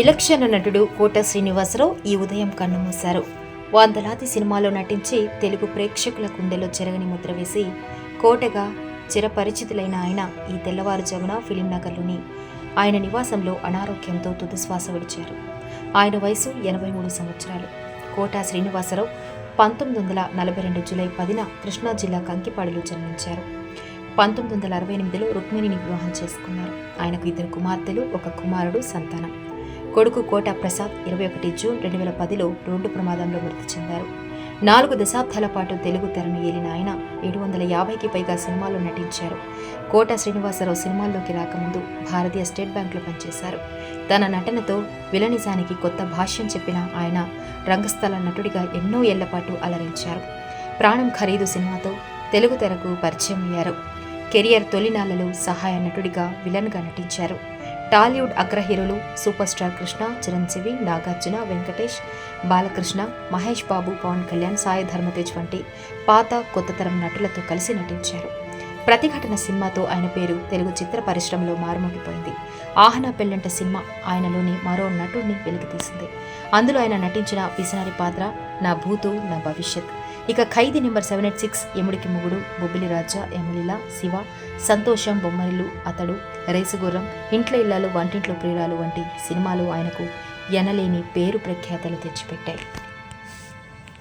విలక్షణ నటుడు కోట శ్రీనివాసరావు ఈ ఉదయం కన్నుమూశారు. వందలాది సినిమాలో నటించి తెలుగు ప్రేక్షకుల గుండెలో చెరగని ముద్ర వేసి కోటగా చిరపరిచితులైన ఆయన ఈ తెల్లవారుజామున ఫిలిం నగర్లోని ఆయన నివాసంలో అనారోగ్యంతో తుదిశ్వాస విడిచారు. ఆయన వయసు ఎనభై మూడు సంవత్సరాలు. కోట శ్రీనివాసరావు పంతొమ్మిది వందల నలభై రెండు జూలై పదిన కృష్ణా జిల్లా కంకిపాడులో జన్మించారు. పంతొమ్మిది వందల అరవై ఎనిమిదిలో రుక్మిణిని వివాహం చేసుకున్నారు. ఆయనకు ఇద్దరు కుమార్తెలు ఒక కుమారుడు సంతానం. కొడుకు కోట ప్రసాద్ ఇరవై ఒకటి జూన్ రెండు వేల పదిలో రోడ్డు ప్రమాదంలో మృతి చెందారు. నాలుగు దశాబ్దాల పాటు తెలుగు తెరను ఏలిన ఆయన ఏడు వందల యాభైకి పైగా సినిమాల్లో నటించారు. కోట శ్రీనివాసరావు సినిమాల్లోకి రాకముందు భారతీయ స్టేట్ బ్యాంకులో పనిచేశారు. తన నటనతో విలనిజానికి కొత్త భాష్యం చెప్పిన ఆయన రంగస్థల నటుడిగా ఎన్నో ఏళ్ళపాటు అలరించారు. ప్రాణం ఖరీదు సినిమాతో తెలుగు తెరకు పరిచయం అయ్యారు కెరియర్ తొలినాళ్ళలో సహాయ నటుడిగా విలన్గా నటించారు. టాలీవుడ్ అగ్రహీరులు సూపర్ స్టార్ కృష్ణ చిరంజీవి నాగార్జున వెంకటేష్ బాలకృష్ణ మహేష్ బాబు పవన్ కళ్యాణ్ సాయి ధర్మతేజ్ వంటి పాత కొత్త తరం నటులతో కలిసి నటించారు. ప్రతిఘటన సినిమాతో ఆయన పేరు తెలుగు చిత్ర పరిశ్రమలో మారుమోగిపోయింది. ఆహనా పెళ్ళంట సినిమా ఆయనలోని మరో నటుడిని వెలికితీసింది. అందులో ఆయన నటించిన విసనారి పాత్ర నా భూతు నా భవిష్యత్. ఇక Khaidi number seven eight six Yamudiki Mogudu Bobbili Raja ఎమలిల Siva Santosham Bommarillu అతడు రేసుగుర్రం ఇంట్లో ఇల్లాలు వంటింట్లో ప్రియురాలు వంటి సినిమాలు ఆయనకు ఎనలేని పేరు ప్రఖ్యాతలు తెచ్చిపెట్టాయి.